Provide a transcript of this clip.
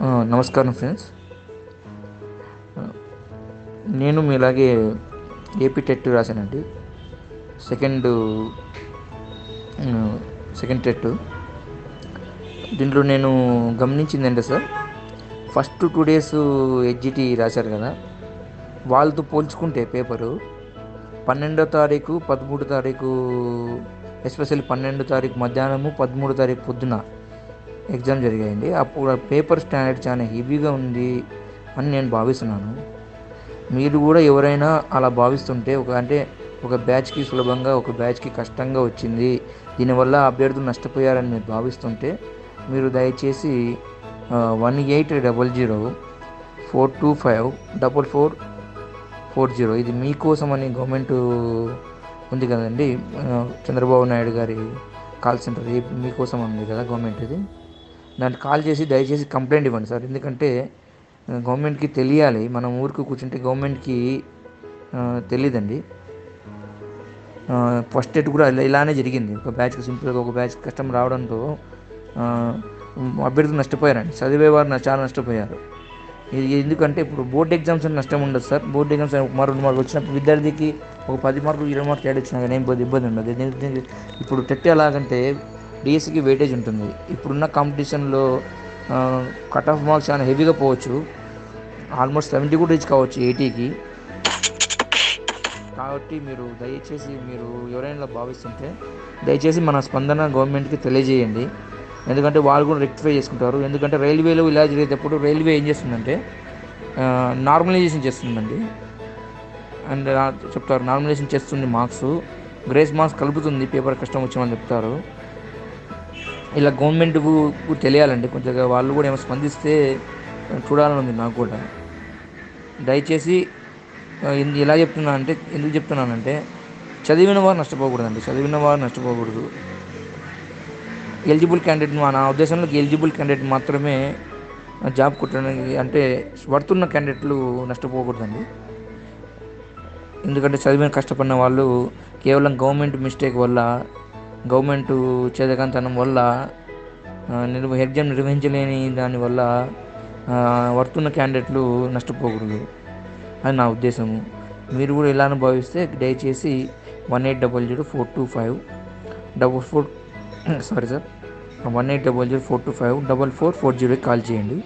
నమస్కారం ఫ్రెండ్స్. నేను మీలాగే ఏపీ టెట్ రాశానండి. సెకండ్ సెకండ్ టెట్ దీంట్లో నేను గమనించిందంటే సార్ ఫస్ట్ టూ డేస్ హెచ్జిటి రాశారు కదా వాళ్ళతో పోల్చుకుంటే పేపరు పన్నెండో తారీఖు పదమూడో తారీఖు ఎస్పెషల్లీ పన్నెండో తారీఖు మధ్యాహ్నము పదమూడో తారీఖు పొద్దున ఎగ్జామ్ జరిగాయండి. అప్పుడు పేపర్ స్టాండర్డ్ చాలా హెవీగా ఉంది అని నేను భావిస్తున్నాను. మీరు కూడా ఎవరైనా అలా భావిస్తుంటే ఒక అంటే ఒక బ్యాచ్కి సులభంగా ఒక బ్యాచ్కి కష్టంగా వచ్చింది. దీనివల్ల అభ్యర్థులు నష్టపోయారని మీరు భావిస్తుంటే మీరు దయచేసి one eight double zero four two five double four four zero ఇది మీకోసం అని గవర్నమెంట్ ఉంది కదండి. చంద్రబాబు నాయుడు గారి కాల్ సెంటర్ మీకోసం ఉంది కదా గవర్నమెంట్ ఇది? దానికి కాల్ చేసి దయచేసి కంప్లైంట్ ఇవ్వండి సార్. ఎందుకంటే గవర్నమెంట్కి తెలియాలి. మనం ఊరికి కూర్చుంటే గవర్నమెంట్కి తెలియదండి ఫస్ట్ ఎయిడ్ కూడా ఇలానే జరిగింది. ఒక బ్యాచ్కి సింపుల్గా ఒక బ్యాచ్ కష్టం రావడంతో అభ్యర్థులు నష్టపోయారండి. చదివేవారు చాలా నష్టపోయారు. ఇది ఎందుకంటే ఇప్పుడు బోర్డ్ ఎగ్జామ్స్ అని నష్టం ఉండదు సార్. బోర్డ్ ఎగ్జామ్స్ ఒక రెండు మార్కులు వచ్చినప్పుడు విద్యార్థికి ఒక పది మార్కులు ఇరవై మార్కులు తేడా వచ్చినా కానీ ఏం ఇబ్బంది ఉండదు. ఇప్పుడు టెట్ ఎలాగంటే డిఎస్సికి వెయిటేజ్ ఉంటుంది. ఇప్పుడున్న కాంపిటీషన్లో కట్ ఆఫ్ మార్క్స్ చాలా హెవీగా పోవచ్చు. ఆల్మోస్ట్ సెవెంటీ కూడా రీచ్ కావచ్చు ఎయిటీకి. కాబట్టి మీరు దయచేసి మీరు ఎవరైనా భావిస్తుంటే దయచేసి మన స్పందన గవర్నమెంట్కి తెలియజేయండి. ఎందుకంటే వాళ్ళు కూడా రెక్టిఫై చేసుకుంటారు. ఎందుకంటే రైల్వేలో ఇలా జరిగేటప్పుడు రైల్వే ఏం చేస్తుందంటే నార్మలైజేషన్ చేస్తుందండి. అండ్ చెప్తారు నార్మలైజేషన్ చేస్తుంది మార్క్స్. గ్రేస్ మార్క్స్ కలుపుతుంది పేపర్ కష్టం వచ్చామని చెప్తారు. ఇలా గవర్నమెంట్కు తెలియాలండి. కొంచెం వాళ్ళు కూడా ఏమైనా స్పందిస్తే చూడాలని ఉంది నాకు కూడా. దయచేసి ఎలా చెప్తున్నా అంటే ఎందుకు చెప్తున్నానంటే చదివిన వారు నష్టపోకూడదండి. చదివిన వారు నష్టపోకూడదు. ఎలిజిబుల్ క్యాండిడేట్ మా- నా ఉద్దేశంలో ఎలిజిబుల్ క్యాండిడేట్ మాత్రమే జాబ్ కొట్టడానికి అంటే పడుతున్న క్యాండిడేట్లు నష్టపోకూడదండి. ఎందుకంటే చదివిన కష్టపడిన వాళ్ళు కేవలం గవర్నమెంట్ మిస్టేక్ వల్ల గవర్నమెంట్ చేతకంతనం వల్ల నిర్వ ఎగ్జామ్ నిర్వహించలేని దానివల్ల వర్తున్న క్యాండిడేట్లు నష్టపోకూడదు. అని నా ఉద్దేశము. మీరు కూడా ఇలా భావిస్తే దయచేసి one eight double zero four two five double four sorry sir one eight double zero four two five double four four జీరోకి కాల్ చేయండి.